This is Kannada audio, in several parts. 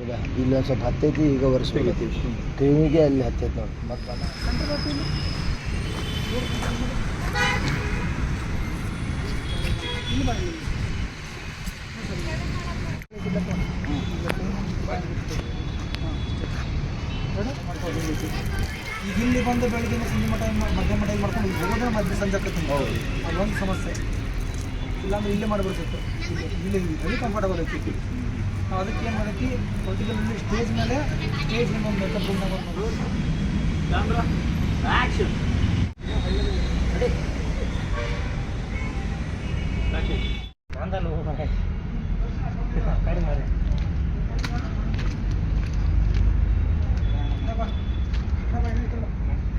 ಇಲ್ಲಿ ಒಂದು ಸ್ವಲ್ಪ ಹತ್ತೈತಿ ಈಗ ವರ್ಷಕ್ಕೆ ಟ್ರೈನಿಗೆ ಅಲ್ಲಿ ಹತ್ತೈತಿ ನೋಡಿ. ಮತ್ತೆ ಈಗ ಇಲ್ಲಿ ಬಂದು ಬೆಳಗ್ಗೆ ಸಂಜೆ ಟೈಮ್ ಮಧ್ಯಾಹ್ನ ಟೈಮ್ ಮಾಡ್ಕೊಂಡು ಹೋಗೋದ್ರೆ ಮಧ್ಯ ಸಂಜೆ ಆಕತ್ತಿ ಅದೊಂದು ಸಮಸ್ಯೆ. ಇಲ್ಲಾಂದ್ರೆ ಇಲ್ಲೇ ಮಾಡಿಬಿಡ್ತಿತ್ತು. ಇಲ್ಲಿ ಇಲ್ಲಿ ವೆರಿ ಕಂಫರ್ಟಬಲ್ ಐತಿ ಅದಕ್ಕೆ ಏನು ಮಾಡೈತಿ ಪರ್ಟಿಕ್ಯುಲರ್ಲಿ ಸ್ಟೇಜ್ ಮೇಲೆ ಸ್ಟೇಜ್ ಒಂದು ಮೇಕಪ್ ರೂಮ್ನಾಗ ಒಂದು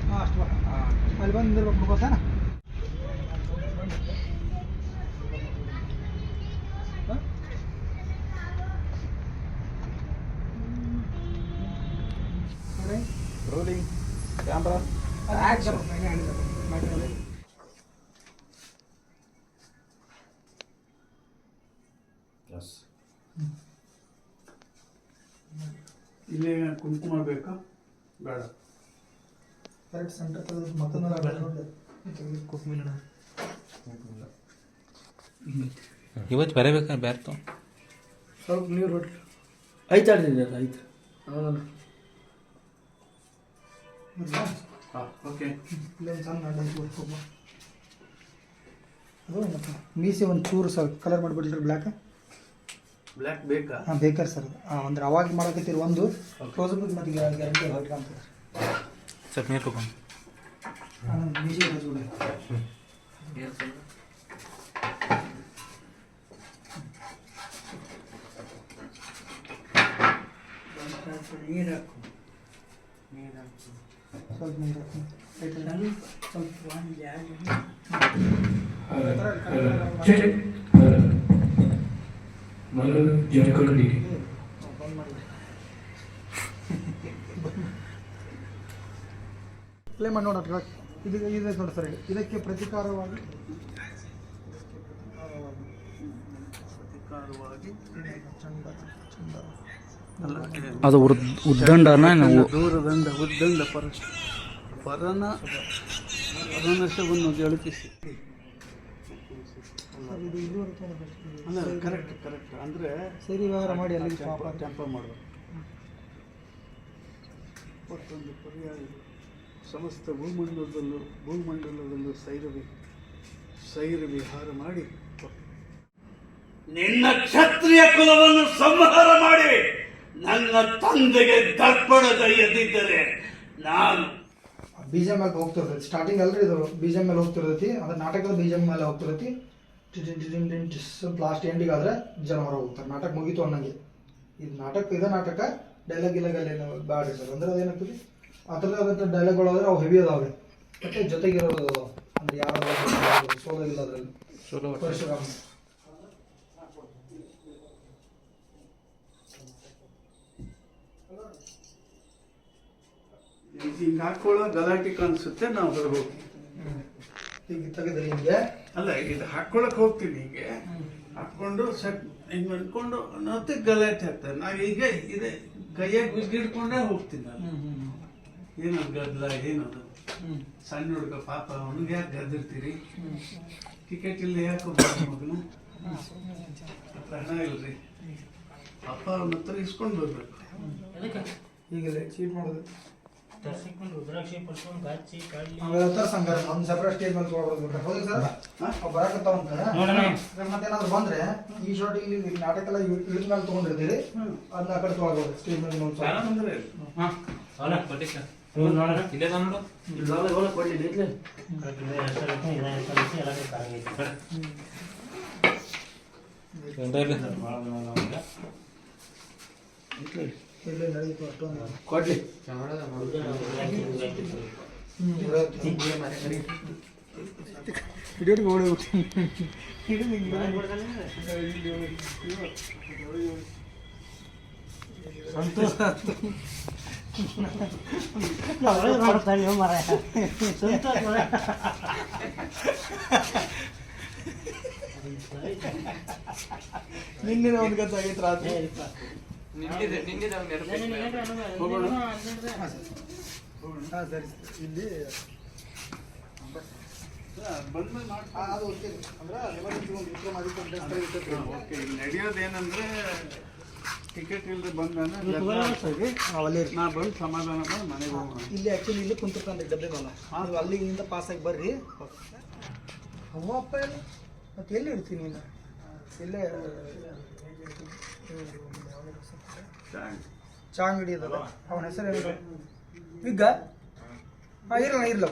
ಹಾಂ ಅಷ್ಟು ಬಾ ಅಲ್ಲಿ ಬಂದು ನಿಂದಿರ್ಬೇಕು ಗೊತ್ತಾ ರೋಲಿಂಗ್ ಕ್ಯಾಮ್ರಾ ಇಲ್ಲಿ ಕುಂಕುಮ ಬೇಕಾ? ಬೇಡ. ಕರೆಕ್ಟ್ ಸೆಂಟರ್ ಮತ್ತೊಂದು ಇವತ್ತು ಬರಬೇಕಾ ಬ್ಯಾರ್ತು? ಸ್ವಲ್ಪ ನೀರು ಹೊಡ್ರಿ ಐತಾಡ್ರಿ ಐತೆ ಹೌದಲ್ಲ ಓಕೆ ಇಲ್ಲೊಂದು ಸಣ್ಣ ಅಡ್ಡ ಕೊಡ್ಕೊಬ ಅದು ಮತ್ತೆ ಮೀಸೆ ಒಂದು ಚೂರು ಸರ್ ಕಲರ್ ಮಾಡಿಬಿಡ್ರಿ ಬ್ಲ್ಯಾಕ್ ಬ್ಲ್ಯಾಕ್ ಬೇಕಾ? ಹಾಂ ಬೇಕಾರೆ ಸರ್ ಹಾಂ ಅಂದ್ರೆ ಅವಾಗ ಮಾಡಕತ್ತೀರಿ ಒಂದು ಕ್ಲೋಸ್ ಮತ್ತೆ ಗ್ಯಾರಂಟಿ ಹೊರಗೆ ಕಾಣ್ತದೆ. ಸರ್ ನೀರು ತಗೊಂಡು. ಮೀಸೆ ನೀರು ಹಾಕು ನೀರು ಹಾಕು. ಮಾಡಿಬಿಡಿ ಪ್ಲೇ ಮಾಡಿ ನೋಡೋಣ ಇದು ಇದೆ ನೋಡಿ ಸರ್ ಇದಕ್ಕೆ ಪ್ರತಿಕಾರವಾಗಿ ಪ್ರತಿಕಾರವಾಗಿ ಚಂದ ಚಂದ ಅದು ಉದ್ದಂಡನ ನಾವು ದೂರದಂಡ ಉದ್ದಂಡ ಪರ ಪರನ ಪರನಶವನ್ನು ಅಲ್ಲ ಕರೆಕ್ಟ್ ಕರೆಕ್ಟ್ ಅಂದರೆ ಸರಿ ವ್ಯವಹಾರ ಮಾಡಿ ಅಲ್ಲಿ ಟೆಂಪರ್ ಮಾಡಬೇಕು ಮತ್ತೊಂದು ಪರ್ಯಾಯ. ಸಮಸ್ತ ಭೂಮಂಡಲದಲ್ಲೂ ಭೂಮಂಡಲದಲ್ಲೂ ಸೈರವಿ ಸೈರ ವಿಹಾರ ಮಾಡಿ. ನಿನ್ನ ಕ್ಷತ್ರಿಯ ಕುಲವನ್ನು ಸಂಹಾರ ಮಾಡಿ ನನ್ನ ತಂದೆಗೆ ದರ್ಪಣ ಎದ್ದಿದ್ದರೆ ನಾನು ಬೀಜ ಮೇಲೆ ಹೋಗ್ತಿರ್ತೈತಿ. ಸ್ಟಾರ್ಟಿಂಗ್ ಅಲ್ರಿ ಇದು. ಬೀಜ ಮೇಲೆ ಹೋಗ್ತಿರ್ತೈತಿ. ಅದ್ರ ನಾಟಕದ ಬೀಜ ಮೇಲೆ ಹೋಗ್ತಿರ್ತೈತಿ. ಲಾಸ್ಟ್ ಎಂಡಿಗೆ ಆದ್ರೆ ಜನ ಹೊರ ಹೋಗ್ತಾರೆ. ನಾಟಕ ಮುಗೀತು ಅನ್ನಂಗೆ. ಇದು ನಾಟಕ ಇದೆ ನಾಟಕ ಡೈಲಾಗ್ ಇಲ್ಲ ಏನು ಬ್ಯಾಡ್ರಿ ಸರ್. ಅಂದ್ರೆ ಅದೇನಾಗ್ತದೆ ಆ ಥರದ ಅದ್ರ ಡೈಲಾಗ್ಗಳಾದ್ರೆ ಅವು ಹೆವಿ ಅದಾವೆ ಮತ್ತೆ ಜೊತೆಗಿರೋದು. ಅಂದ್ರೆ ಯಾರು ಸೋಲೋದಿಲ್ಲ ಸೋಲೋ ಪರಶುರಾಮ. ಈಗ ಹಾಕೊಳ್ಳೋ ಗಲಾಟೆ ಕಾಣಿಸುತ್ತೆ ನಾವು ಹೊರಗೆ ಹೋಗ್ತೀವಿ ತೆಗೆದ್ರೆ ಹಿಂಗೆ. ಅಲ್ಲ ಇದು ಹಾಕೊಳಕ್ ಹೋಗ್ತೀನಿ ಹೀಗೆ. ಹಾಕೊಂಡು ಸಟ್ ಹಿಂಗ್ ಅನ್ಕೊಂಡು ಮತ್ತೆ ಗಲಾಟೆ ಆಗ್ತದೆ. ನಾವು ಈಗ ಇದೆ ಕೈಯಾಗ ಬಿಗಿಡ್ಕೊಂಡೇ ಹೋಗ್ತೀನಿ ನಾನು ಏನದು ಗದ್ದಲ ಏನದು? ಸಣ್ಣ ಹುಡುಗ ಪಾಪ ಅವನಿಗೆ ಯಾಕೆ ಗದ್ದಿರ್ತೀರಿ? ಟಿಕೆಟ್ ಇಲ್ಲ ಯಾಕೆ ಮಗನ? ಹತ್ರ ಹಣ ಇಲ್ರಿ. ಅಪ್ಪ ಅವನ ಹತ್ರ ಇಸ್ಕೊಂಡು ಬರ್ಬೇಕು. ಈಗಲೇ ಚೀಟ್ ಮಾಡೋದು. ಅವೆಲ್ಲ ಸಂಘ ಒಂದು ಸೆಪ್ರೇಟ್ ಸ್ಟೇಜ್ ಮೇಲೆ ತೊಗೊಳ್ಬೋದು ಹೌದು ಸರ್? ಅವ್ ಬರಾಕತ್ತಾವಂತ ಮತ್ತೇನಾದ್ರು ಬಂದ್ರೆ ಈ ಶಾರ್ಟ್ ಇಲ್ಲಿ ಇಲ್ಲಿ ನಾಟಕ ಎಲ್ಲ ಇಳಿದ ಮೇಲೆ ತೊಗೊಂಡಿರ್ತೀರಿ. ಅದನ್ನ ಆ ಕಡೆ ತೊಗೊಳ್ಬೋದು ಸ್ಟೇಜ್ ಮೇಲೆ ಇನ್ನೊಂದ್ ಸ್ವಲ್ಪ. ಅಂದ್ರೆ ಇಲ್ಲೇ ತಂದು ಇಲ್ಲೇ ನಡೀತು ಅಷ್ಟೊಂದು ಕೊಡ್ಲಿ ಹಿಡಿಯೋರಿಗೆ ಓಡಿ ಸಂತೋಷ. ನಿನ್ನೆ ಒಂದು ಗಂಟೆ ಆಗೈತೆ ರಾತ್ರಿ. ಹೋಗೋಣ ಹಾಂ ಸರಿ ಇಲ್ಲಿ ನಡೆಯೋದೇನಂದ್ರೆ ಟಿಕೆಟ್ ಇಲ್ಲದೆ ಬಂದ. ನಾ ಸಮಾಧಾನ ಮಾಡಿ ಮನೆಗೆ ಹೋಗೋಣ ಇಲ್ಲಿ ಆ್ಯಕ್ಚುಲಿ ಇಲ್ಲಿ ಡಬ್ಬೆ ಮೇಲೆ ನೀವು ಅಲ್ಲಿಂದ ಪಾಸಾಗಿ ಬರ್ರಿ ಎಲ್ಲ ಮತ್ತೆ ಎಲ್ಲಿ ಇರ್ತೀನಿ ನೀನು ಇಲ್ಲೇ ಚಾ ಅಂಗಡಿ ಇದಲ್ಲ ಅವನ ಹೆಸರು ಏನು? ವಿಗ್ಗ? ಹಾಂ ಇರಲ್ಲ ಇರಲ್ಲ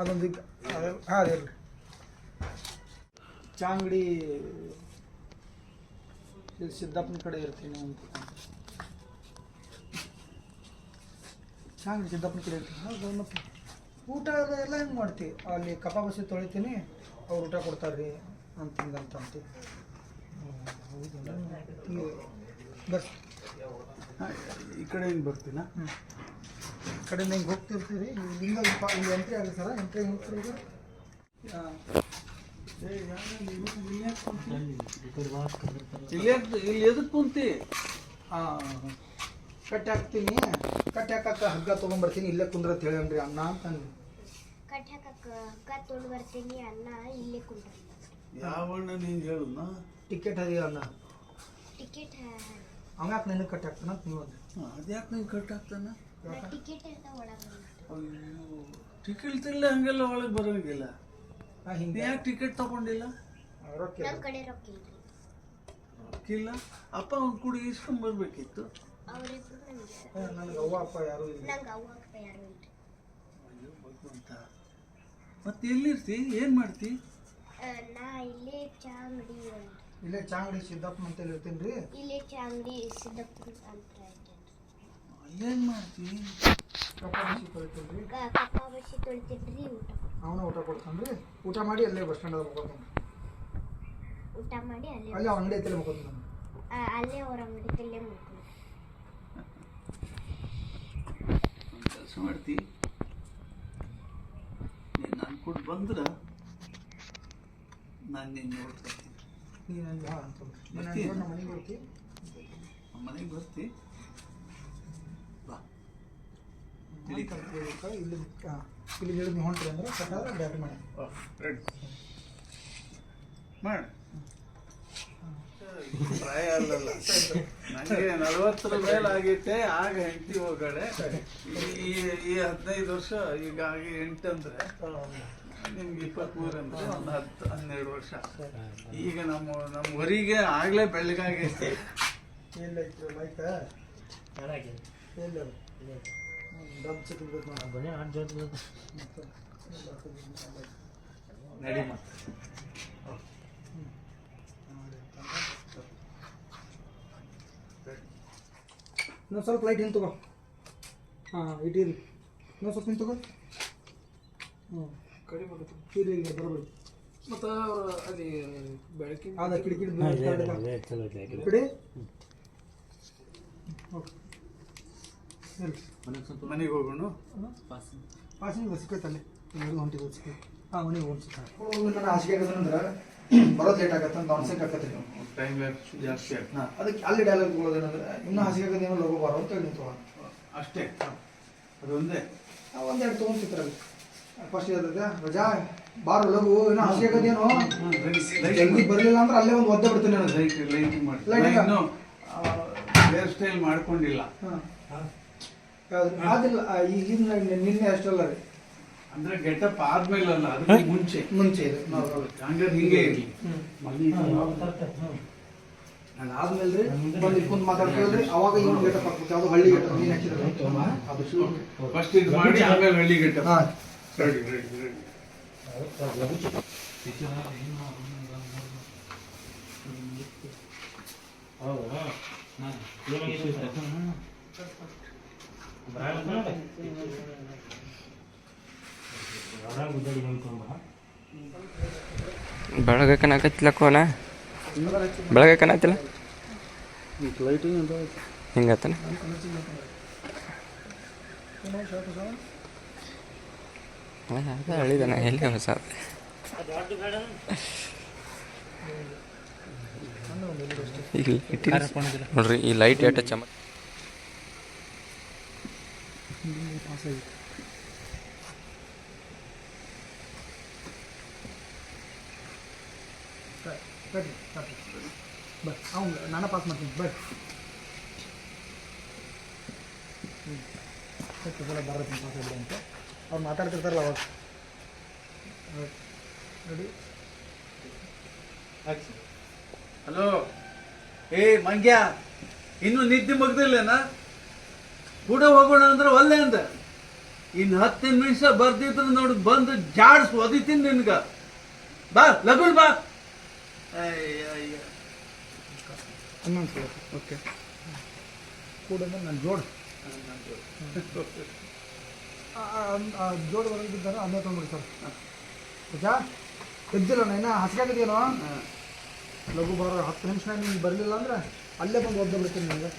ಅದೊಂದು ವಿಗ್ಗ. ಹಾಂ ಇರಲಿ ಚಾ ಅಂಗಡಿ ಇಲ್ಲಿ ಸಿದ್ದಪ್ಪನ ಕಡೆ ಇರ್ತೀನಿ ಅಂತ ಚಾ ಅಂಗಡಿ ಸಿದ್ದಪ್ಪನ ಕಡೆ ಇರ್ತೀನಿ. ಹೌದು, ಮತ್ತೆ ಊಟ ಅದು ಎಲ್ಲ ಹೆಂಗೆ ಮಾಡ್ತೀವಿ ಅಲ್ಲಿ ಕಪ ಬಸಿ ತೊಳಿತೀನಿ, ಅವ್ರು ಊಟ ಕೊಡ್ತಾರೆ ರೀ ಅಂತಂದಂತ ಅಂತೀವಿ ಬಸ್ ಈ ಕಡೆಯಿಂದ ಬರ್ತೀನ? ಈ ಕಡೆಯಿಂದ ಹಿಂಗೆ ಹೋಗ್ತಿರ್ತೀರಿ? ಇಲ್ಲಿಂದ ಇಲ್ಲಿ ಎಂಟ್ರಿ ಆಗುತ್ತೆ ಸರ ಎಂಟ್ರಿ ಹೋಗ್ತಿರೋದು ಈಗ? ಇಲ್ಲಿ ಇಲ್ಲಿ ಎದಕ್ಕೆ ಕುಂತಿ? ಹಾಂ ಕಟ್ಟಿ ಹಾಕ್ತೀನಿ. ಕಟ್ಟಿ ಹಾಕಕ್ಕ ಹಗ್ಗ ತೊಗೊಂಬರ್ತೀನಿ ಇಲ್ಲೇ ಕುಂದ್ರತ್ ಹೇಳನ್ರಿ ಅಣ್ಣ ಅಂತ ಅಂದ್ವಿ. ಕಟ್ ಹಾಕಕ್ಕ ಅನ್ನ ಇಲ್ಲೇ ಕುಂಟ ಯಾವಣ್ಣ ನೀನು ಹೇಳುನ ಟಿಕೆಟ್ ಹರಿಯ ಅಣ್ಣ. ಟಿಕೆಟ್ ಅವ ಯಾಕೆ ಕಟ್ ಆಗ್ತಾನ ಅಂತ ನೀವು ಅಂದ್ರಿ. ಅದ್ಯಾಕೆ ನೀನು ಕಟ್ ಆಗ್ತಾನ? ಟಿಕೆಟ್ ಅಯ್ಯೋ ಇಲ್ಲ ಹಂಗೆಲ್ಲ ಒಳಗೆ ಬರೋಂಗಿಲ್ಲ. ನಾ ಹಿಂಗೆ ಯಾಕೆ ಟಿಕೆಟ್ ತಗೊಂಡಿಲ್ಲ? ರೊಕ್ಕ ನಮ್ಮ ಕಡೆ ರೊಕ್ಕ ಇಲ್ರಿ. ಇಲ್ಲ ಅಪ್ಪ ಅವ್ನ ಕೂಡ ಇಸ್ಕೊಂಡ್ ಬರ್ಬೇಕಿತ್ತು. ಅವ್ರಿಬ್ರು ನನಗೆ ನನಗೆ ಅವ್ವ ಅಪ್ಪ ಯಾರು ಇಲ್ಲ ನಂಗೆ ಅವ್ವ ಅಪ್ಪ ಯಾರು ಇಲ್ರಿ. ಅಯ್ಯೋ ಭಗವಂತ. ಮತ್ತೆ ಎಲ್ಲಿರ್ತಿ? ಏನು ಮಾಡ್ತಿ? ಆ, ನಾ ಇಲ್ಲೇ ಚಾ ಅಂಗಡಿ ಇಲ್ಲೇ ಚಾಂಗಡಿ ಸಿದ್ದಪ್ಪ ಅಂತೇಳಿ ಇರ್ತೀನಿ ರೀ. ಇಲ್ಲೇ ಚಾಂಗಡಿ ಸಿದ್ದಪ್ಪ ಅಂತ ಏನು ಮಾಡ್ತಿ? ಕಪ್ಪ ಬಿಸಿ ತೊಳಿತೀನಿ ರೀ. ಕ- ಕಪ್ಪ ಬಸಿ ತೊಳಿತಿದ್ರಿ ಊಟ ಅವನು ಊಟ ಕೊಡ್ತಾನೆ ರೀ. ಊಟ ಮಾಡಿ ಅಲ್ಲೇ ಬಸ್ ಸ್ಟ್ಯಾಂಡ್ ಹೋಗ್ಬೇಕು ಊಟ ಮಾಡಿ ಅಲ್ಲೇ ಅಲ್ಲೇ ಅವ್ರ ಅಂಗಡಿ ಐತಲ್ಲ ಮುಗೋತಾನೆ ಆ, ಅಲ್ಲೇ ಅವ್ರ ಅಂಗಡಿ ತಲ್ಲೇ ಮುಗ್ದು ಕೆಲಸ ಮಾಡ್ತಿ? ನೀನು ನನ್ನ ಕೂಡ ಬಂದ್ರೆ ನಾನು ನಿನ್ನ ನೋಡ್ಕೊತೀನಿ. ನೀನು. ನಮ್ಮ ಮನೆಗೆ ನಮ್ಮ ಮನೆಗೆ ಬರ್ತಿ. ಬಾ. ಇಲ್ಲಿ ಇಲ್ಲಿ ಇಲ್ಲಿ ಹೊಂಟ್ರಿ ಅಂದ್ರೆ ಕಟ್ಟಾದ್ರೆ ಮಾಡಿ. ಮಾಡಿ. ಪ್ರಾಯ ಅಲ್ಲಲ್ಲ. ನನಗೆ ನಲವತ್ತರ ಮೇಲೆ ಆಗೈತೆ ಆಗ ಹೆಂಡತಿ ಹೋಗಳೆ ಈ ಈ ಹದಿನೈದು ವರ್ಷ ಈಗ ಆಗಿ ಎಂಟಂದ್ರೆ ನಿಮ್ಗೆ ಇಪ್ಪತ್ಮೂರು ಅಂದ್ರೆ ಒಂದು ಹತ್ತು ಹನ್ನೆರಡು ವರ್ಷ. ಈಗ ನಮ್ಮ ನಮ್ಮ ಹೊರಿಗೆ ಆಗಲೇ ಬೆಳಗಾಗೈತೆ ನಡಿ ಮತ್ತೆ. ಇನ್ನೊಂದು ಸ್ವಲ್ಪ ಲೈಟ್ ಹಿಂಗೆ ತಗೋ. ಹಾಂ ಇಟ್ಟಿರಿ. ಇನ್ನೊಂದು ಸ್ವಲ್ಪ ಹಿಂಗೆ ತಗೋ. ಹ್ಞೂ ಕಡಿಮೆ ಇಲ್ಲಿ ಬರಬೇಡಿ. ಮತ್ತು ಅವರು ಅಲ್ಲಿ ಬೆಳಕಿನ ಅದ ಕಿಟಕಿ ಕಡೆ ಮನೆಗೆ ಹೋಗೋಣ? ಪಾಸಿಂಗ್ ಸಿಕ್ಕೈತಲ್ಲಿ. ಎರಡು ಹೊಂಟಿಗೆ ಸಿಕ್ಕೈತೆ. ಹಾಂ ಮನೆಗೆ ಹೋಗಿ ಆಗದಂದ್ರೆ ಬರೋದು ಲೇಟ್ ಆಗತ್ತೆ ಅಂತ ಆಗತ್ತೆ ನೀವು ಟೈಮ್ ಜಾಸ್ತಿ ಹಾಂ ಅದಕ್ಕೆ ಅಲ್ಲಿ ಡೈಲಾಗ್ ಕೊಡೋದೇನಂದ್ರೆ ಇನ್ನೂ ಹಾಸಿಗೆ ಆಗದ ಏನೋ ಲೋಗೋ ಬಾರೋ ಅಂತ ಹೇಳಿ ನಿಂತು ಅಷ್ಟೇ ಅದೊಂದೇ ಒಂದೆರಡು ತೊಗೊಂಡ್ತಿದ್ರಲ್ಲಿ ಫಸ್ಟ್ ಇರ್ತೈತೆ ರಜಾ ಬಾರೋ ಲಘು ಇನ್ನೂ ಹಾಸಿಗೆ ಆಗದೇನೋ ಜಲ್ದಿ ಬರಲಿಲ್ಲ ಅಂದ್ರೆ ಅಲ್ಲೇ ಒಂದು ಒದ್ದೆ ಬಿಡ್ತೀನಿ ನಾನು. ಲೈಟ್ ಲೈಟಿಂಗ್ ಮಾಡಿ. ಇನ್ನು ಹೇರ್ ಸ್ಟೈಲ್ ಮಾಡ್ಕೊಂಡಿಲ್ಲ. ಹಾಂ. ಅದಿಲ್ಲ ಆ, ಈ- ಈಗ ನಿನ್ನೆ ಅಷ್ಟಲ್ಲ ರೀ ಅಂದ್ರೆ ಗೆಟಪ್ ಆದ್ಮೇಲೆ ಅಲ್ಲ ಅದಕ್ಕೆ ಮುಂಚೆ. ಮುಂಚೆ ಇದೆ. ಹಂಗಾರೆ ಹಿಂಗೆ ಇರ್ಲಿ. ಅದಾದ್ಮೇಲೆ ರೀ ಬಂದು ಕುಂತ್ ಮಾತಾಡ್ತೀವಲ್ರಿ ಅವಾಗ ಇವ್ನು ಗೆಟಪ್ ಹಾಕ್ಬೇಕು. ಅದು ಹಳ್ಳಿ ಗೆಟಪ್ ನೀನು ಹಾಕಿದ್ರೆ ಅದು ಫಸ್ಟ್ ಇದು ಮಾಡಿ ಆಮೇಲೆ ಹಳ್ಳಿ ಗೆಟಪ್. ರೆಡಿ ರೆಡಿ ರೆಡಿ ಬೆಳಗ್ಗೆ ಕನಾಕತ್ತಿಲ್ಲ ಕೋನ ಬೆಳಗ್ಗೆ ಕನಾತಿಲ್ಲ ಹಿಂಗತ್ತನ ಹೇಳಿದ ಎಲ್ಲಿ ಹೊಸ? ನೋಡ್ರಿ ಈ ಲೈಟ್ ಏಟ ಚಮ ಬರ್ರಿ ಬರ್ರಿ. ಬರ್ರಿ, ಅವ್ನು ನಾನು ಪಾಸ್ ಮಾಡ್ತೀನಿ. ಬರ್ರಿ. ಹ್ಞೂ ಸರಿ ಸಲ ಪಾಸ್ ಆಗ್ಬಿಡಿ ಅಂತ. ಅವ್ರು ಮಾತಾಡ್ತಿರ್ತಾರಲ್ಲ ಅವಾಗ. ರೆಡಿ? ಹಲೋ. ಏ, ಮಂಗ್ಯ, ಇನ್ನು ನಿದ್ದೆ ಮಗ್ದಿಲ್ಲೇನಾ ಕೂಡ ಹೋಗೋಣ ಅಂದ್ರೆ ಒಲ್ಲೆ ಅಂದ. ಇನ್ನು ಹತ್ತು ನಿಮಿಷ ಬರ್ದಿದ್ರೆ ನೋಡಿ, ಬಂದು ಜಾಡ್ಸ್ ಒದಿತೀನಿ ನಿನ್ಗ. ಬಾ, ಲಗುಲ್ ಬಾ. ಹನ್ನೊಂದು ಸಲ ಓಕೆ ಕೂಡ ನಾನು ಜೋಡು ಜೋಡು ಬರೋದಿದ್ದಾರೆ ಅಲ್ಲೇ ತೊಗೊಂಡ್ಬಿಡಿ ಸರ್ ಓಕೆ ಎದ್ದಿಲ್ಲ ಇನ್ನೂ ಹಸ್ಕಾಗಿದೆಯೇನೋ ಲಘು ಬರೋ ಹತ್ತು ನಿಮಿಷ ನಿಮ್ಗೆ ಬರಲಿಲ್ಲ ಅಂದ್ರೆ ಅಲ್ಲೇ ಬಂದು ಒದ್ದು ಬಿಡ್ತೀನಿ ನಿಮಗೆ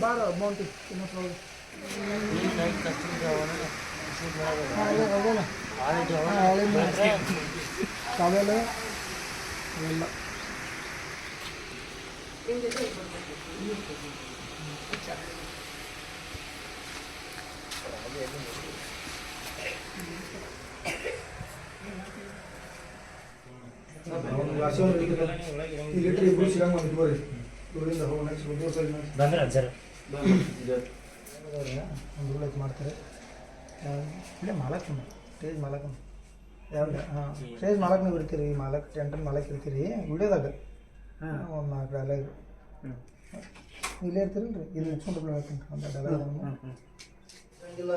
ಬಾರ ಅಮೌಂಟ್ ಇನ್ನೊಂದು ಅವೆಲ್ಲ ಅವೆಲ್ಲ ಇಲ್ಲಿ ಇಬ್ರು ಸಿಗಂಗ್ ಒಂದು ಬರ್ರಿ ದೂರಿಂದ ಹೋಗಿ ನೆಕ್ಸ್ಟ್ ದೂರ ಸೈಡ್ ಒಂದು ರೂಲ್ ಮಾಡ್ತಾರೆ ಇಲ್ಲೇ ಮಾಲಕ್ ಸ್ಟೇಜ್ ಮಾಲಕ್ ಯಾವ್ದು? ಹಾಂ. ಸ್ಟೇಜ್ ಮಾಲಕ್ನ ಇರ್ತೀರಿ ಮಾಲಕ್ ಟೆಂಟ್ ಮಾಲಕ್ ಇರ್ತೀರಿ ವಿಡಿಯೋದಾಗ ಒಂದು ನಾಲ್ಕು ಡೈಲಾಗ್ ಇಲ್ಲೇ ಇರ್ತೀರಲ್ರಿ? ಇಲ್ಲಿ ಮುಚ್ಕೊಂಡು ಹೇಳ್ತೀನಿ ಒಂದು ಡೈಲಾಗ್ ಹಂಗಿಲ್ಲ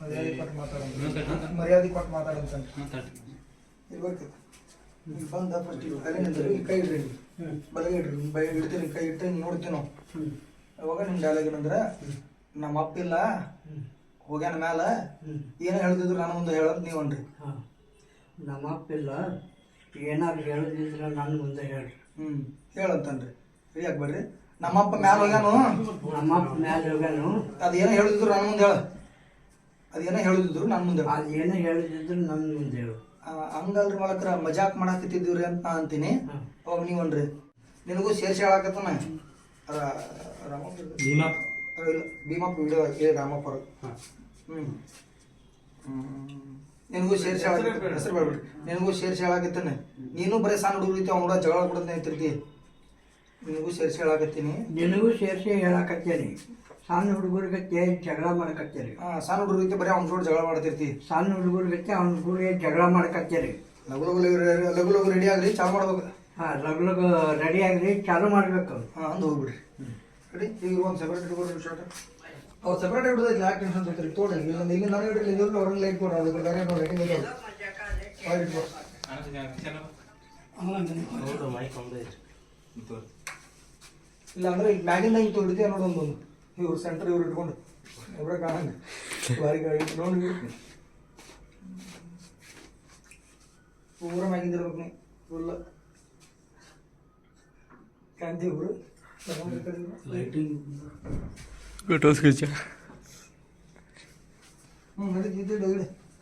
ಮರ್ಯಾದೆ ಕೊಟ್ಟು ಮಾತಾಡೋದು ಮರ್ಯಾದೆ ಕೊಟ್ಟು ಮಾತಾಡೋದು ಇಲ್ಲಿ ಬರ್ತೀವಿ. ಬಂದ ಫಸ್ಟ್ ಕೈ ಇಡ್ರಿ ಬಲಗೈ ಇಡ್ರಿ. ಬೈ ಇಡ್ತೀನಿ ಕೈ ಇಟ್ಟು ನೋಡ್ತೀವಿ ನಾವು. ಅವಾಗ ನಿಮ್ಮ ಡೈಲಾಗ್ ಏನಂದ್ರೆ ನಮ್ಮ ಅಪ್ಪ ಇಲ್ಲ ಹೋಗ್ಯಾನ ಮ್ಯಾಲ. ಏನೋ ಹೇಳ್ತಿದ್ರು ನಾನು ಮುಂದೆ ಹೇಳೋದು ನೀವು ಅನ್ರಿ. ನಮ್ಮ ಅಪ್ಪ ಇಲ್ಲ ಏನಾದ್ರು ಹೇಳೋದಿದ್ರೆ ನನ್ನ ಮುಂದೆ ಹೇಳ್ರಿ. ಹ್ಞೂ ಹೇಳಂತನ್ರಿ ಯಾಕೆ ಬರ್ರಿ. ನಮ್ಮ ಅಪ್ಪ ಮ್ಯಾಲ ಹೋಗ್ಯಾನು. ನಮ್ಮ ಅಪ್ಪ ಮ್ಯಾಲ ಹೋಗ್ಯಾನು. ಅದೇನೋ ಹೇಳಿದ್ರು ನನ್ನ ಮುಂದೆ ಹೇಳ. ಅದೇನೋ ಹೇಳಿದ್ರು ನನ್ನ ಮುಂದೆ ಅದೇನೋ ಹೇಳಿದ್ರು ನನ್ನ ಮುಂದೆ ಹೇಳು. ಆ, ಹಂಗಲ್ರಿ ಮಾಲಕ್ರ ಮಜಾಕ್ ಮಾಡಾಕತ್ತಿದ್ದೀವ್ರಿ ಅಂತ ನಾ ಅಂತೀನಿ. ಅವಾಗ ನೀವನ್ರಿ ನಿನಗೂ ಸೇರ್ಸಿ ಹೇಳಾಕತ್ತಾನ. ಇಲ್ಲ ಭೀಮಪ್ಪ ವಿಡಿಯೋ ರಾಮಪ್ಪ ಹ್ಞೂ ನಿನಗೂ ಹೆಸರು ಬೇಡ್ಬಿಡ್ರಿ ನಿನಗೂ ನೀನು ಬರೀ ಸಣ್ಣ ಹುಡುಗರು ರೀತಿ ಅವ್ನ ಜಗಳ ಕೊಡೋದ್ ನಿಂತಿರ್ತಿ ನಿನಗೂ ಸೇರ್ಸಿ ಹೇಳಾಕತ್ತೀನಿ ನಿನಗೂ ಸೇರಿಸಿ ಹೇಳಕತ್ತೇನಿ. ಸಣ್ಣ ಹುಡುಗರಿಗೆ ಜಗಳ ಮಾಡಕತ್ತೇರಿ. ಹಾಂ ಸಣ್ಣ ಹುಡುಗ ಐತಿ ಬರೀ ಅವ್ನ ಜೋಡಿ ಜಗಳ ಮಾಡ್ತಿರ್ತಿ ಸಣ್ಣ ಹುಡುಗರಿಗೆ ಅವ್ನ ಕೂಡ ಜಗಳ ಮಾಡಕತ್ತೇರಿ. ಲಘು ಲಘು ಲಘು ಲಘು ರೆಡಿ ಆಗ್ರಿ ಚಾಲು ಮಾಡ್ಬೇಕು. ಹಾಂ ಲಘು ಲಘು ರೆಡಿ ಆಗ್ರಿ ಚಾಲು ಮಾಡ್ಬೇಕು. ಹಾಂ ಅಂದು ಹೋಗ್ಬಿಡ್ರಿ. ಈಗ ಒಂದು ಸೆಪರೇಟ್ ಇಟ್ಕೊಂಡು ಶಾರ್ಟ್ ಅವ್ರು ಸೆಪರೇಟ್ ಇಡೋದೈತಿ ಯಾಕೆ ಟೆನ್ಷನ್ ತೊಗೊತೀರಿ ತೋಡ್ರಿ ಇಲ್ಲ. ಇಲ್ಲಿ ನನಗೆ ಇಡ್ರಿ ಇಲ್ಲಿ ಅವ್ರಿಗೆ ಲೈಟ್ ಕೊಡ್ರಿ ಅದಕ್ಕೆ ಬೇರೆ ನೋಡಿ ರೇಟಿಂಗ್ ಇಲ್ಲ ಆಯ್ತು ಇಟ್ಕೊ. ಇಲ್ಲ ಅಂದ್ರೆ ಇಲ್ಲಿ ಮ್ಯಾಗಿಂದ ಹಿಂಗೆ ತೊಳಿತೀಯ ನೋಡು ಒಂದು ಇವ್ರು ಸೆಂಟರ್ ಇವ್ರು ಇಟ್ಕೊಂಡು. ಇವ್ರೆ ಕಾಣಂಗೆ ಬಾರಿ ಗಾಡಿ ನೋಡಿ ಪೂರ ಮ್ಯಾಗಿಂದ ಇರ್ಬೇಕು ನೀ ಫುಲ್ ಕಾಂತಿ ಫೋಟೋಸ್ ಹ್ಞೂ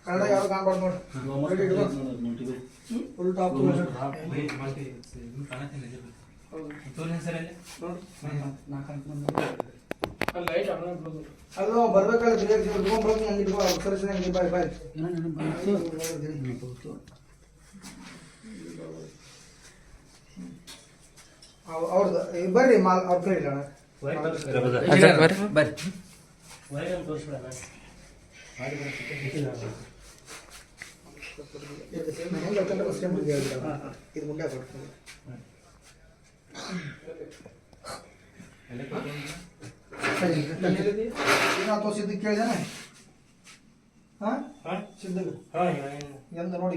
ಕನ್ನಡ ಯಾವ ಕಾಣ್ಬಾರ್ದು ನೋಡಿ. ಫುಲ್ ಟಾಪ್ ಅಲ್ಲೋ. ಬರ್ಬೇಕಾದ್ರೆ ಬಿರಿಯಾನಿ ಇಟ್ಕೊಂಡ್ ಬರ್ತೀನಿ ಹಂಗೆ ಇಟ್ಕೋ ಸರಿ ಸರಿ ಹಂಗೆ ಬಾಯ್ ಬಾಯ್. ಅವ್ರದ್ದು ಬರ್ರಿ ಮಾಲ್ ಅವ್ರ ಕೈ ಇಡೋಣ ಬರ್ರಿ ಇದು ಮುಂದೆ ಕೊಡ್ತೀನಿ ಏನಾಯ್ತು ಸಿದ್ಧ ಕೇಳಿದಾನೆ ಹಾ ಸಿದ್ಧ ಎಂದ ನೋಡಿ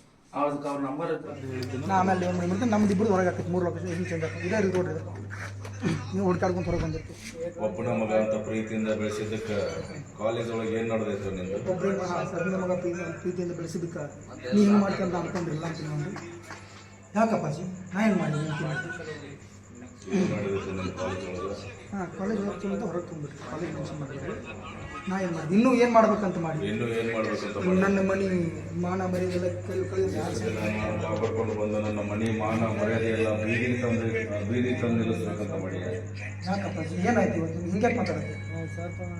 ಅದಕ್ಕೆ ಅವ್ರ ನಂಬರ್ ನಾ ಆಮೇಲೆ ಏನು ಮಾಡಿ ನಮ್ದು ಇಬ್ಬರು ಹೊರಗೆ ಹಾಕೈತೆ ಮೂರು ಲೊಕೇಶನ್ ಇಲ್ಲಿ ಚೇಂಜ್ ಆಗ್ತದೆ ಇದೇ ರೀತಿ ನೋಡ್ರಿ ಇದು. ನೀವು ಹುಡ್ಕಾಡ್ಕೊಂಡು ಹೊರಗೆ ಬಂದಿರ್ತೀವಿ ಒಬ್ಬನ ಮಗ ಅಂತ ಪ್ರೀತಿಯಿಂದ ಬೆಳೆಸಿದ್ದಕ್ಕೆ ಕಾಲೇಜ್ ಒಳಗೆ ಏನು ನಡೆದೈತೆ ನಿಂದು? ಒಬ್ಬ ಸಣ್ಣ ಮಗ ಪ್ರೀತಿ ಪ್ರೀತಿಯಿಂದ ಬೆಳೆಸಿದ್ದಕ್ಕೆ ನೀನು ಹಿಂಗೆ ಮಾಡ್ಕೊಂತ ಅನ್ಕೊಂಡಿರಲ್ಲ ಅಂತ ನಾನು ಯಾಕಪ್ಪಾಜಿ ನಾ ಏನು ಮಾಡಿ ಅಂತ ನಿನ್ನ ಕಾಲೇಜ್ ಒಳಗೆ? ಹಾಂ ಕಾಲೇಜ್ ಹೊರಗೆ ತುಂಬಿಟ್ಟು ಕಾಲೇಜ್ ಮೆನ್ಷನ್ ಮಾಡಿದ್ರು ನಾ ಏನು ಮಾಡಿದೆ ಇನ್ನೂ ಏನು ಮಾಡ್ಬೇಕಂತ ಮಾಡಿ ಇನ್ನು ಏನ್ ಮಾಡ್ಬೇಕಂತ ಮಾಡಿ ನನ್ನ ಮನೆ ಮಾನ ಮರ್ಯಾದೆಲ್ಲ ಕೈ ಕೈ ನಾನು ಕಾಪಾಡ್ಕೊಂಡು ಬಂದ ನನ್ನ ಮನಿ ಮಾನ ಮರ್ಯಾದೆ ಎಲ್ಲ ಬೀದಿ ತಂದು ಬೀದಿ ತಂದು ನಿಲ್ಲಿಸ್ಬೇಕಂತ ಮಾಡಿ ಯಾಕಪ್ಪ? ಏನಾಯ್ತು ಇವತ್ತು? ಹಿಂಗೆ ಮಾತಾಡುತ್ತೆ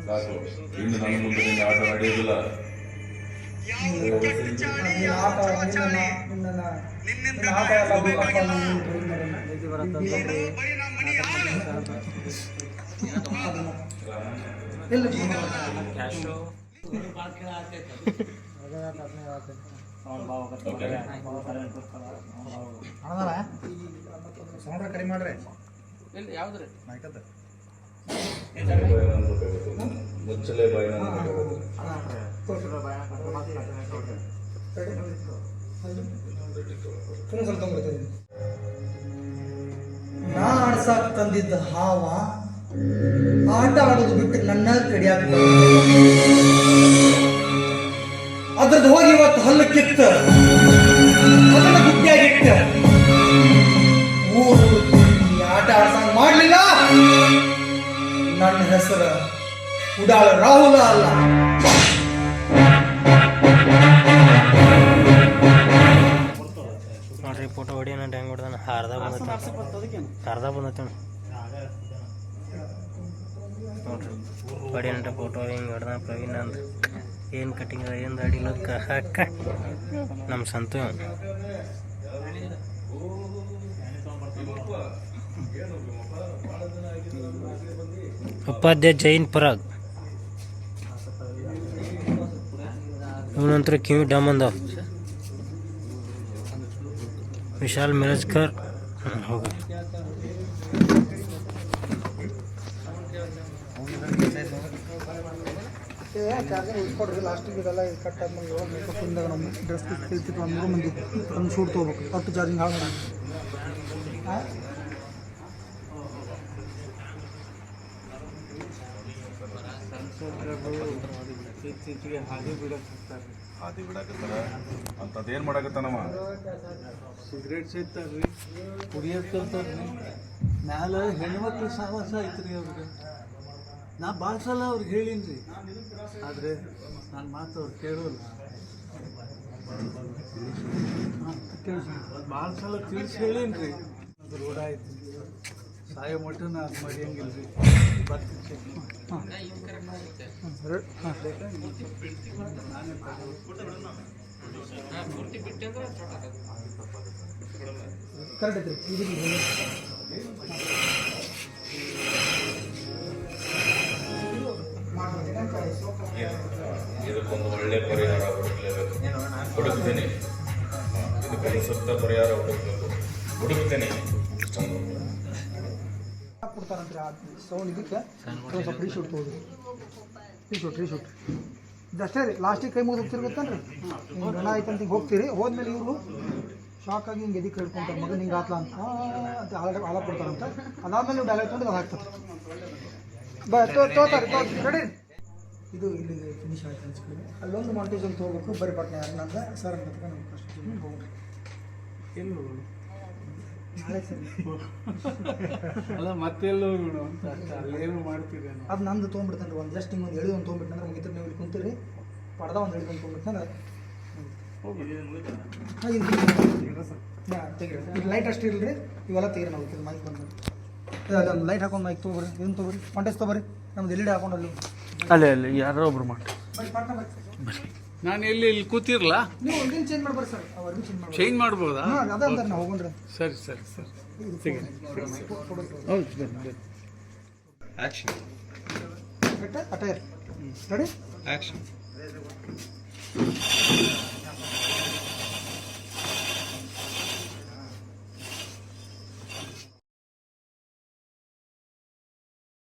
ಸಾಕು. ಇನ್ನು ನನ್ನ ಮುಂದೆ ನಿನ್ನ ಆಟ ನಡೆಯೋದಿಲ್ಲ ಆಟ ನಿನ್ನ ನಿನ್ನ ನಿನ್ನ ಆಟ ಎಲ್ಲ ಬೇಕಪ್ಪ ನೀನು ಟ್ರೈ ಮಾಡೋಣ. ಎಲ್ಲಿ ಸೌಂಡ್ರ ಕಡಿಮೆ ಮಾಡ್ರಿ. ಇಲ್ಲಿ ಯಾವ್ದ್ರಿ? ಮುಚ್ಚಲೆ ಬಾಯಿ ಇನ್ನೊಂದ್ ಸ್ವಲ್ಪ ತಗೊಂಡ್ಬರ್ತೀನಿ. ನಾ ಆಡ್ಸಾಕ್ ತಂದಿದ್ದ ಹಾವ ಆಟ ಆಡೋದು ಬಿಟ್ಟು ನನ್ನ ಕಡಿಯಾಕ ಅದ್ರದ್ದು ಹೋಗಿ ಇವತ್ತು ಹಲ್ಲು ಕಿತ್ತ. ಅದನ್ನ ಗುಟ್ಟಿಯಾಗಿಟ್ಟ ಊರು ಆಟ ಆಡ್ಸಂಗ್ ಮಾಡ್ಲಿಲ್ಲ. ನನ್ನ ಹೆಸರು ಉಡಾಳ ರಾಹುಲ ಅಲ್ಲ. ನೋಡ್ರಿ ಫೋಟೋ ಹೊಡಿಯೋಣ ಹೆಂಗ್ ಹೊಡ್ದಾನ? ಅರ್ಧ ಬಂದ ಅರ್ಧ ಬಂದೈತೆ ನೋಡ್ರಿ. ಹೊಡಿಯೋಣ ಫೋಟೋ ಹಿಂಗೆ ಹೊಡೆದ ಪ್ರವೀಣ್ ಅಂದ. ಏನು ಕಟಿಂಗ್ ಏನು ಅಡಿಲಕ್ಕ ಹಾಕ ನಮ್ಮ ಸಂತು. ಉಪಾಧ್ಯಾಯ ಜೈನ್ ಪರಾಗ್. ಇವನಂತರ ಕಿವಿ ಡಮ್ ಅಂದವ್. ವಿಶಾಲ್ ಮಿರಜ್ಕರ್. ಹೋಗಿ. ಉಳ್ಕೊಡ್ರಿ ಲಾಸ್ಟಿಗೆ ಇದೆಲ್ಲ ಡ್ರೆಸ್ ತೊಗೋಬೇಕು ಹಾದಿ ಸಿಗರೇಟ್ ಸೇತಾರ್ರಿ ಕುಡಿಯೋದ್ ಮ್ಯಾಲ ಹೆಣ್ಮಕ್ಳು ಸಹವಾಸ ಐತ್ರಿ ಅವ್ರಿಗೆ ನಾ ಭಾಳ ಸಲ ಅವ್ರಿಗೆ ಹೇಳೀನಿ ರೀ ಆದರೆ ನನ್ನ ಮಾತು ಅವ್ರು ಕೇಳೋಲ್ಲ. ಭಾಳ ಸಲ ತಿಳಿಸಿ ಹೇಳೀನಿ ರೀ ಅದು ರೋಡ ಆಯ್ತು. ಸಾಯೋ ಮಟ್ಟ ನಾ ಅದು ಮಡಿಯಂಗಿಲ್ಲ ರೀ ಬರ್ತೀನಿ ಕರೆಕ್ಟ್ ಐತ್ರಿ. ಇದಕ್ಕೊಂದು ಒಳ್ಳೆ ಪರಿಹಾರ ಹುಡುಕ್ಲೇಬೇಕು ಹುಡುಕ್ತೇನೆ ಇದಕ್ಕೊಂದು ಸೂಕ್ತ ಪರಿಹಾರ ಹುಡುಕ್ಬೇಕು ಹುಡುಕ್ತೇನೆ ಕೊಡ್ತಾರಂತ್ರಿ ಸೌಂಡ್ ಇದಕ್ಕೆ ಸ್ವಲ್ಪ ರೀಶೂಟ್ ಶೂಟ್ ರೀಶೂಟ್ ರೀಶೂಟ್ ಇದಷ್ಟೇ ರೀ ಲಾಸ್ಟಿಗೆ ಕೈ ಮುಗಿದು ಹೋಗ್ತಿರ್ಬೇಕನ್ರಿ ಹಿಂಗೆ ಗಣ ಆಯ್ತು ಅಂತ ಹಿಂಗೆ ಹೋಗ್ತೀರಿ ಹೋದ್ಮೇಲೆ ಇವರು ಶಾಕ್ ಆಗಿ ಹಿಂಗೆ ಎದಿಕ್ಕೆ ಹೇಳ್ಕೊಂತಾರೆ ಮಗನ ಹಿಂಗೆ ಆತ್ಲ ಅಂತ ಅಂತ ಹಾಳ ಹಾಳ ಕೊಡ್ತಾರಂತ ಅದಾದ್ಮೇಲೆ ನೀವು ಡೈಲಾಗ್ ತೊಗೊಂಡು ಅದು ಹಾಕ್ತಾರೆ ಬ ತೋತಾರೆ ಇದು ಇಲ್ಲಿ ಫಿನಿಶ್ ಆಯ್ತು ಅನ್ಸ್ಕೊಳ್ಳಿ. ಅಲ್ಲೊಂದು ಮಾಂಟೇಜ್ ಅಂತ ಹೋಗ್ಬೇಕು ಬರೀ ಪಟ್ಟಣ ಯಾರು ನಂದ ಸರ್ ಅಂತ ನಮ್ಮ ಕಷ್ಟ ಹೋಗ್ರಿ ಎಲ್ಲಿ ಹೋಗೋಣ? ನಾಳೆ ಸರಿ ಅಲ್ಲ ಮತ್ತೆಲ್ಲ ಹೋಗೋಣ ಅಂತ ಅಷ್ಟೇ ಅಲ್ಲೇನು ಮಾಡ್ತೀರೇನೋ ಅದು ನಂದು ತೊಗೊಂಡ್ಬಿಡ್ತಾನೆ ಒಂದು ಜಸ್ಟ್ ಹಿಂಗೆ ಒಂದು ಎಳೆದು ಒಂದು ತೊಗೊಂಡ್ಬಿಟ್ಟಂದ್ರೆ ಮುಗಿದ್ರೆ ನೀವು ಇಲ್ಲಿ ಕುಂತೀರಿ. ಪಡ್ದ ಒಂದು ಎಳೆದು ಒಂದು ತೊಗೊಂಡ್ಬಿಟ್ಟಂದ್ರೆ ತೆಗಿರಿ. ಇದು ಲೈಟ್ ಅಷ್ಟು ಇರಲಿ ಇವೆಲ್ಲ ತೆಗಿರಿ ನಾವು ಮೈಕ್ ಬಂದು. ಅದೊಂದು ಲೈಟ್ ಹಾಕೊಂಡು ಮೈಕ್ ತೊಗೊಬ್ರಿ ಇದನ್ನು ತೊಗೊಬ್ರಿ ಕಾಂಟೆಸ್ಟ್ ತೊಗೊಬ್ರಿ ನಮ್ದು ಎಲ್ ಇಡಿ ಹಾಕೊಂಡು ಅಲ್ಲಿ. ಅಲ್ಲೇ ಅಲ್ಲಿ ಯಾರೋ ಒಬ್ರು ಮಾಡಿ ನಾನು ಎಲ್ಲಿ ಇಲ್ಲಿ ಕೂತಿರ್ಲಾ? ಚೇಂಜ್ ಮಾಡ್ಬೋದು ಚೇಂಜ್ ಮಾಡ್ಬೋದಾ? ಸರಿ ಸರಿ ಸರಿ. ಸರಿ ಆಕ್ಷನ್ ಅಟೈರ್ ರೆಡಿ ಆಕ್ಷನ್